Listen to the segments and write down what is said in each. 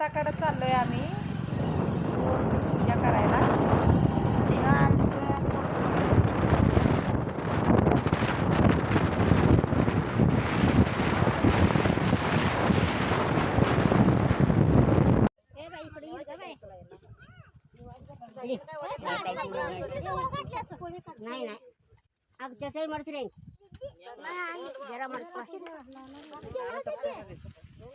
शेताकडे चाललो आहे आम्ही पूजा करायला. नाही नाही. अगदी त्याचाही मरत राहील जरा मरत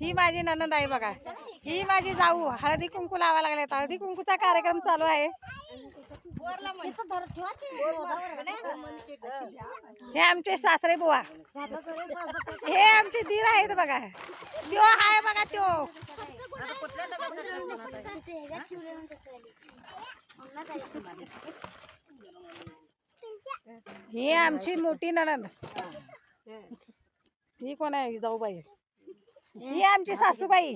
ही माझी ननंद आहे बघा. ही माझी जाऊ. हळदी कुंकू लावा लागल्यात. हळदी कुंकूचा कार्यक्रम चालू आहे. हे आमचे सासरे बुवा. हे आमचे दीर आहेत बघा. त्यो आहे बघा त्यो. ही आमची मोठी ननंद ही कोण आहे? जाऊ बाई ही आमची सासूबाई.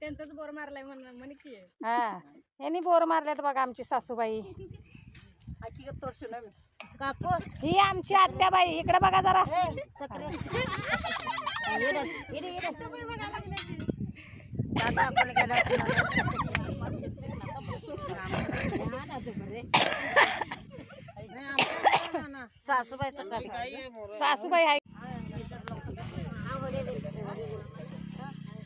त्यांचाच बोर मारलाय म्हणून म्हणे की. हा यांनी बोर मारल्यात बघा आमची सासूबाई. काकू. ही आमची आत्याबाई इकडे बघा जरा. सासूबाई सासूबाई आहे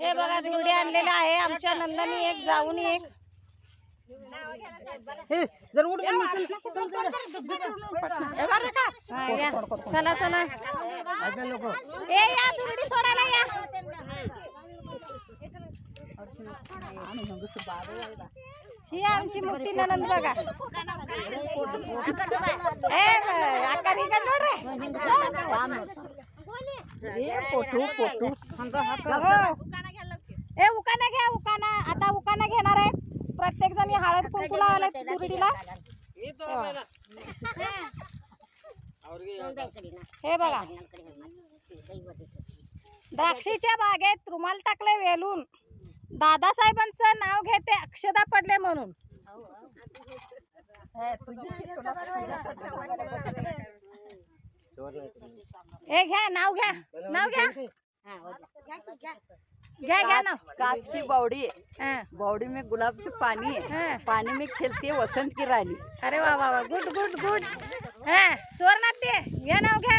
हे बघा दुरडी आणलेली आहे. आमच्या नंदनी एक जाऊन एक. जर उठ चला चला. ए या दुरडी सोडायला या. ही आमची मोठी ननंद बघा. ए आकानी रे. फ़ोटो फ़ोटो हो. ए उकाना घ्या उकाना. आता उकाना घेणार आहे. प्रत्येक जणी हळद कुंकू लावायला दुरडीला. हे बघा. द्राक्षीच्या बागेत रुमाल टाकले वेलून. दादासाहेबांचं नाव घेते अक्षदा पडले म्हणून. हे घ्या नाव घ्या. नाव घ्या. घ्या घ्या नाव कांच की बावड़ी है. बावड़ी में गुलाब की पानी है हाँ। पानी में खेलती है वसंत की रानी अरे वा वा वा. Good good good. हा सुवर्णात ते घ्या नाव घ्या.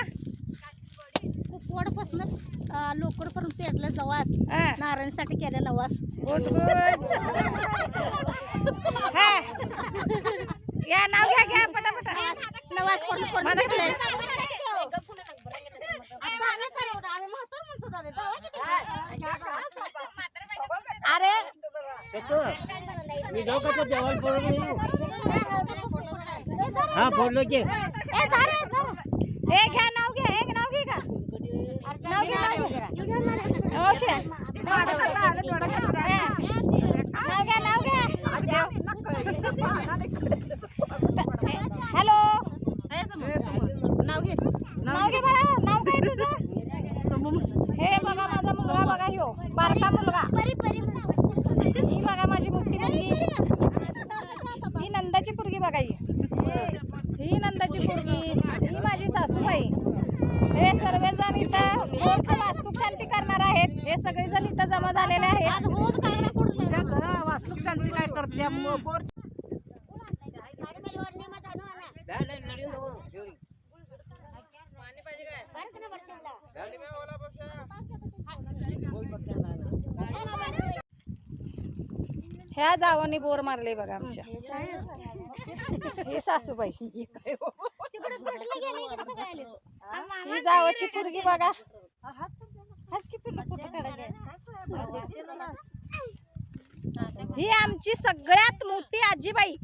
लोकर पर्यंत पेटलं जवास. नारायणसाठी केलेला वास. Good good. हा. या नाव घ्या घ्या पटापटा. नवास करून करून माझा पेटलंय. अरे मी जाऊ का जेवण पडून हा फोडलो की ए धर, धर. ए घ्या नाव घ्या एक नाव घे का नाव घे नाव घे मावशी नाव घ्या नाव घ्या हॅलो नाव घे नाव घे बाळा नाव काय तुझं हे बघा माझा मुलगा बघा ह्यो बारका मुलगा ही बघा माझी मोठी मुलगी ही नंदाची पोरगी बघा ही ही नंदाची पोरगी ही माझी सासूबाई हे सर्वजण इथं रोजचं वास्तुक शांती करणार आहेत हे सगळेजण इथं जमा झालेले आहेत वास्तुक करते बोर ह्या जावानी बोर मारले बघा आमच्या. ही सासूबाई. ही जावाची पोरगी बघा. हस की पिल्लू फोटो काढायला? ही आमची सगळ्यात मोठी आजीबाई.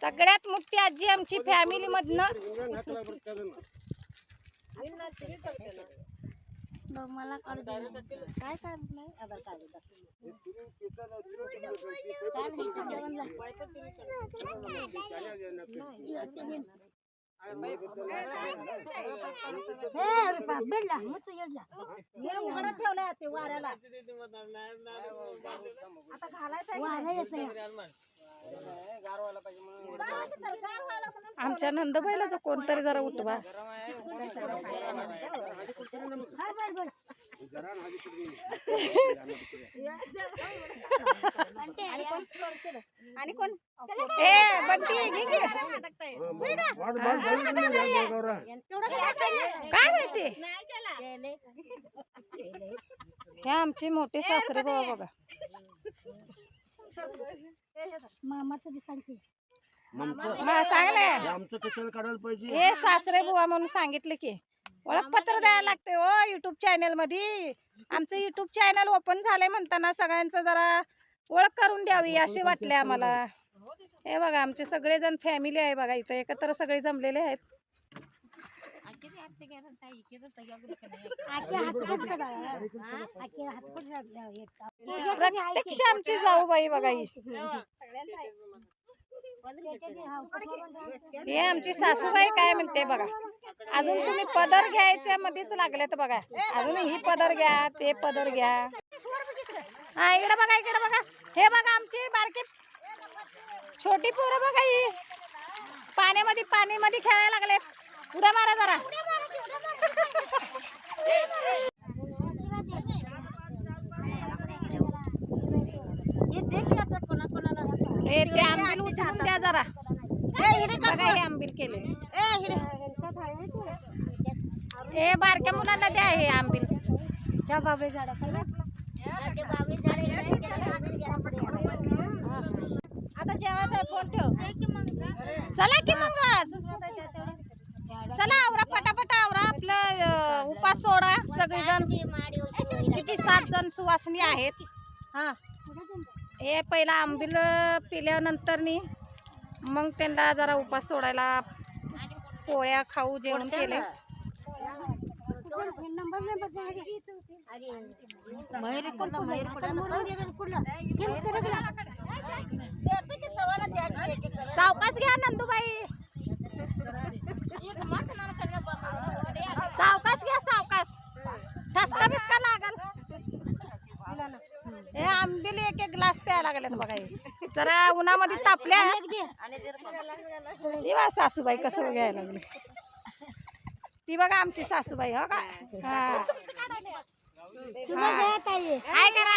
सगळ्यात मोठी आजी आमची फॅमिली मधनं. मला. काय काढलंय आधार कार्ड उघडा ठेवलाय ते वाऱ्याला आता घालायचं आमच्या नंदबाईला कोणतरी जरा उठवा आणि कोण ए बंटी घे घे. काय माहिती हे आमचे मोठे सासरे बाबा बघा. मामाचं बी सांगते मा- सांगले. आमचं कशाला काढायला पाहिजे? हे सासरे बुवा म्हणून सांगितले की. ओळखपत्र द्यायला लागते हो युट्यूब चॅनलमध्ये आमचं युट्यूब चॅनल ओपन झालंय म्हणताना सगळ्यांचं जरा ओळख करून द्यावी असे वाटले आम्हाला. हे बघा आमचे सगळेजण फॅमिली आहे बघा इथं. एकत्र सगळे जमलेले आहेत. प्रत्यक्ष आमची जाऊबाई बघा ही. हे आमची सासूबाई काय म्हणते बघा. अजून तुम्ही पदर घ्यायच्या मध्येच लागल्यात बघा. अजून ही पदर घ्या ते पदर घ्या. हा इकडे बघा इकडे बघा. हे बघा आमची बारकी छोटी पोरं बघा ही. पाण्यामध्ये पाण्यामध्ये खेळायला लागलेत. उड्या मारा जरा. हे दे की आता कोणा कोणाला हे ते आंबील उचलून द्या जरा. बघा हे आंबील केले. हे बारक्या मुलांना द्या हे आंबील. त्या बाबे झाडा आता जेवायचा फोन ठेव. चला की मग चला आवरा पटापट आवरा. आपलं उपास सोडा. सगळेजण. किती सात जण सुवासनी आहेत. हा. हे पहिला आंबील पिल्यानंतर नी मग त्यांना जरा उपास सोडायला पोळ्या खाऊ जेवण केले. नंबर सावकाश घ्या नंदूबाई सावकाश घ्या सावकाश ठसका बिस्का लागल हे आंबील एक एक ग्लास प्यायला लागलेत बघा हे. जरा उन्हामध्ये तापल्या सासूबाई कसं घ्यायला लागले ती बघा आमची सासूबाई हो का हा हा. काय करा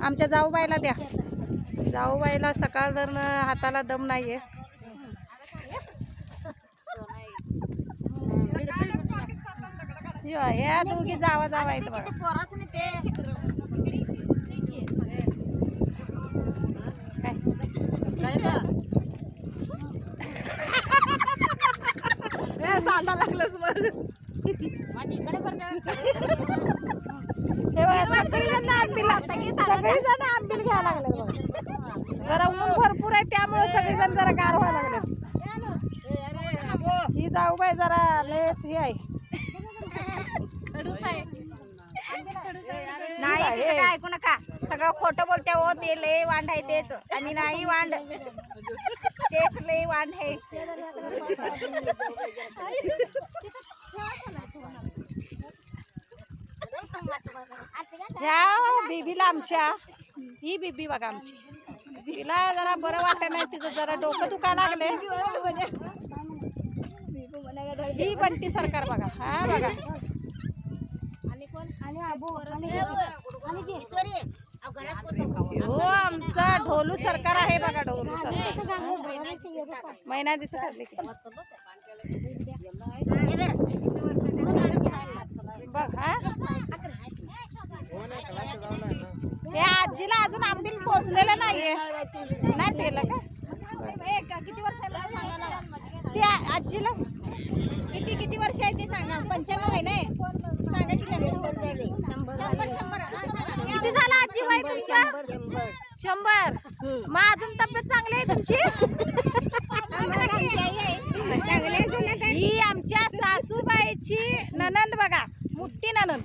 आमच्या जाऊबाईला द्या. जाऊबाईला सकाळ जर हाताला दम नाहीये. यो, दोघी जावा जावा आहेत बघा. पोराच नाही ते काय हे सांडा लागलंच बघ हे बघा सगळी जण आंबील सगळी जण आंबील घ्यायला लागले जरा ऊन भरपूर आहे त्यामुळे सगळी जण जरा गार व्हायला लागले ही जाऊ बाई जरा लयच ही आहे. नाही ऐकू नका. सगळं खोटं बोलते हो ते लय वांड आहे तेच. आणि नाही वांड. तेच लय वांड आहे. ह्या बेबीला आमच्या. ही बेबी बघा आमची. तिला जरा बरं वाटत नाही तिचं जरा डोकं दुखायला लागले ही बंटी सरकार बघा. हा बघा. हो आमचं ढोलू सरकार आहे बघा ढोलू सरकार. महिनाजीचं काढले बघ. हा आजीला अजून आंबील पोचलेलं नाहीये. नाही पेलं का? किती वर्षाला ते आजीला? किती किती वर्ष आहे ते सांगा? पंच्याण्णव आहे ना? सांगा किती शंभर शंभर किती झालं आजी वय तुमचं? शंभर मग अजून तब्येत चांगली आहे तुमची? ही आमच्या सासूबाईची ननंद बघा. मुठ्ठी ननंद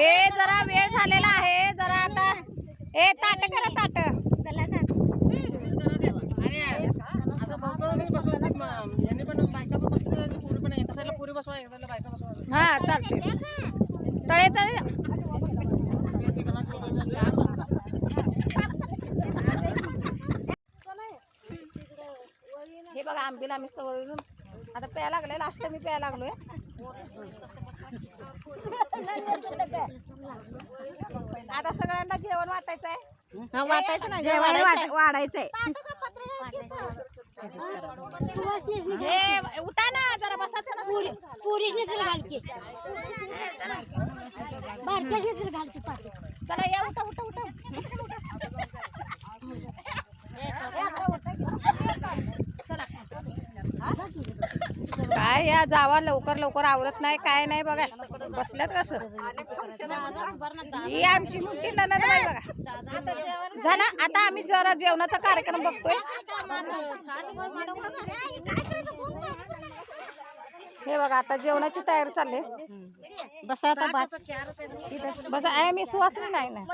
ए जरा वेळ झालेला आहे. जरा आता ए ताट करा ताट. आता भाऊ बसवा यांनी पण बायका पण बसल्या पुरी पण एका साईडला पुरी बसवा एका साईडला बायका बसवा. हा चालते तळे तळे हे बघा आंबीला आम्ही सवरून आता प्यायला लागले लास्ट मी प्यायला लागलोय. आता सगळ्यांना जेवण वाटायचं आहे वाटायचं नाही जेवण वाढायचं वाढ- वाढायचंय. हे उठा ना जरा बसा त्याला. चला या उठा उठा उठा. चला. काय या जावा लवकर लवकर आवरत नाही काय नाही बघा. बसल्यात कसं ही आमची मोठी ननद बघा. झाला आता आम्ही जरा जेवणाचा कार्यक्रम बघतोय. हे बघा आता जेवणाची तयारी चालली. बसा आता बस. बस. आहे मी सुवासनी नाही ना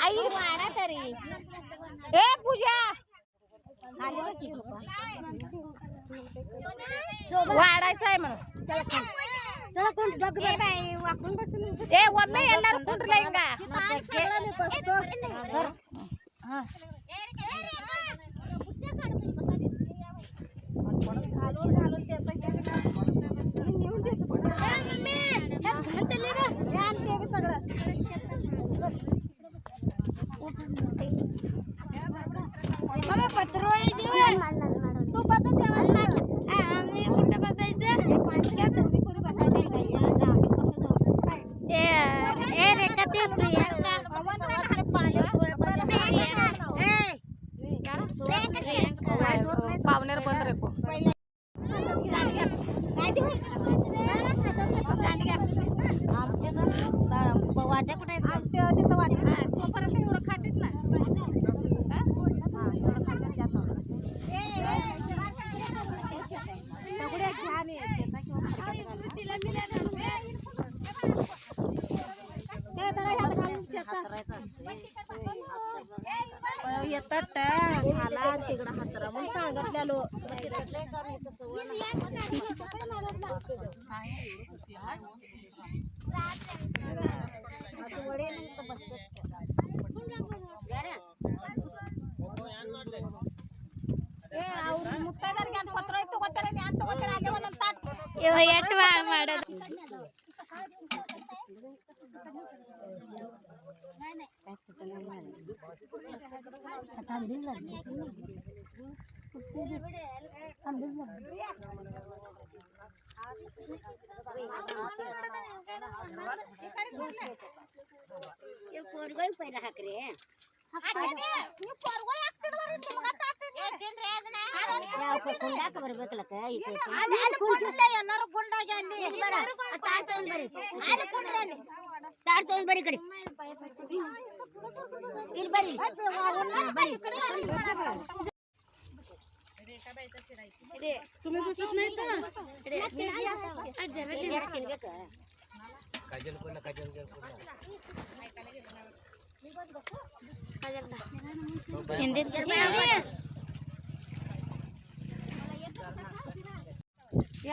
आई. वाडा तरी. ए पूजा. వాడాయి సాయి మనం ఏ ఒమ్మె ఎల్లారు కుండ్రులే ఇంకా सगळं पत्रोळी देऊ घालून त्याचा येतात आला तिकडं हातरा म्हणून सांगितलेलो ಏ ಅವ್ರು ಮುತ್ತೈದರಿಗೆ ಅಂತ ಪತ್ರ ಇತ್ತು ಗೊತ್ತಾರೆ ನಾನು ತಗೋತಾರೆ ಅಲ್ಲೇ ಒಂದೊಂದು ತಾಟ್ ಎಟ್ಟು ಮಾಡೋದು पोरगोल पहिला हाकरे ಕುಂಡಾಕ ಬರ್ಬೇಕಲಕ್ಕ ಏನಾರು ಗುಂಡಾಗ ತಾಡ್ತೊಂದ್ ಬರೀ ತಾಡ್ತೊಂದ್ ಬರೀ ಕಡೆ ಬರ್ರಿ ತಾಡ್ ತಗೊಂಡ್ ಬರ್ರಿ ಈ ಕಡೆ ಇಲ್ಲಿ ಬರ್ರಿ ಜರ ತಿನ್ಬೇಕ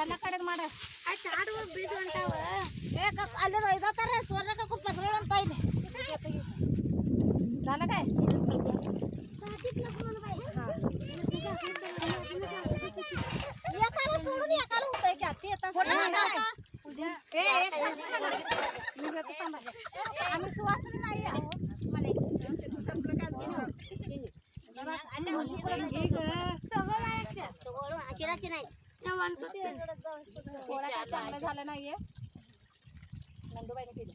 ಎಲ್ಲ ಕಡೆ ಮಾಡ ಅಲ್ಲಿ ಇದಾತಾರೆ ಸ್ವರ್ಣಕ್ಕೂ ಪತ್ರಗಳು ಅಂತ ಇದೆ झालं काय? एकाला सोडून एकाला होतंय की? ते आम्ही सुवासिनी नाही आहोत झालं नाहीये. नंदूबाईने केली.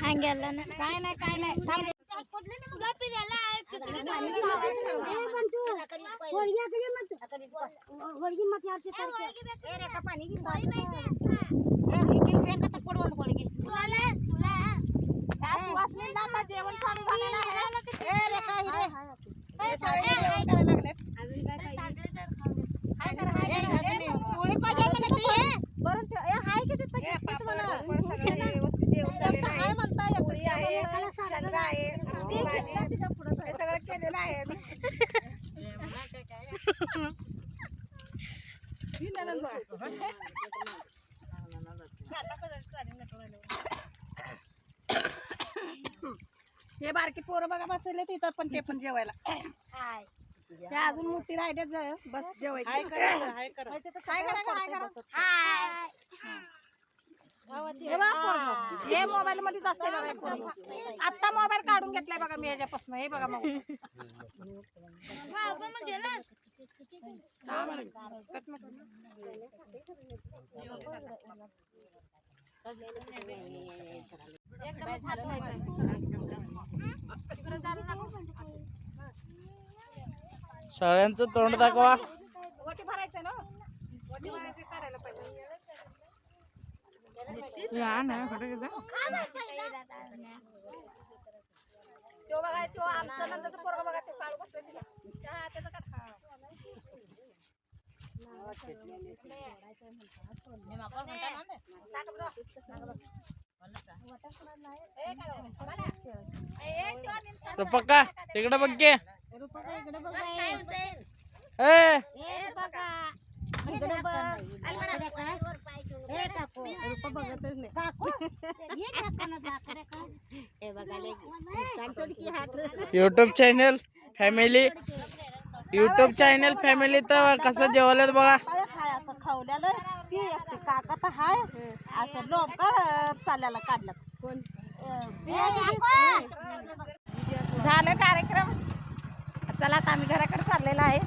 ಹಂಗೆಲ್ಲ ಕಾಯ್ನ ಕಾಯ್ನ ಹೋಳಿಗೆ ಮತ್ತೆ ಹೋಳಿಗೆ ಮತ್ತೆ ಯಾರು ಸಿಗ್ತಾರೆ ಏ ಬೇಕಂತ ಕೊಡುವ ಒಂದು ಹೋಳಿಗೆ सुवासिनीला आता जेवण चालू झालेलं आहे. ए, रेखा, हिरे. हे सगळे जेवण करायला लागलेत. काय करा, हाय करा. ए, पोळी पाहिजे म्हणे की हे? बरं ठेव. ए, हाय की तिथं घेतलीत म्हणा. हाय म्हणता येतं. ती घेतलं तिच्या पुढं. हे सगळं केलेलं आहे आम्ही. ही नणंद बघा. हे बारकी पोरं बघा बसले तिथं पण ते पण जेवायला. अजून मोठी राहिले बस जेवायची. काय करायचं हे बघा पोरगं. हे मोबाईल मध्येच असते बघा पोरगं. आत्ता मोबाईल काढून घेतलाय बघा मी ह्याच्यापासून. हे बघा मग सगळ्यांचं तोंड दाखवा. तो बघा तो आमच्या नंतर पोरगा बघा ते काढू बसलं तिला. त्याचा काढ हा. साखर बरं. ए, काय? ए, तो आणि साखर. पक्का बघ की. इकडे बघ बघतच नाही YouTube channel family YouTube channel family तर कसं जेवल्यात बघा. हाय असं खावल्याला ती एकटी काका तर हाय. असं लोंबका चालल्याला काढलं. कोण? झालं कार्यक्रम. चला आता आम्ही घराकडे चाललेला आहे.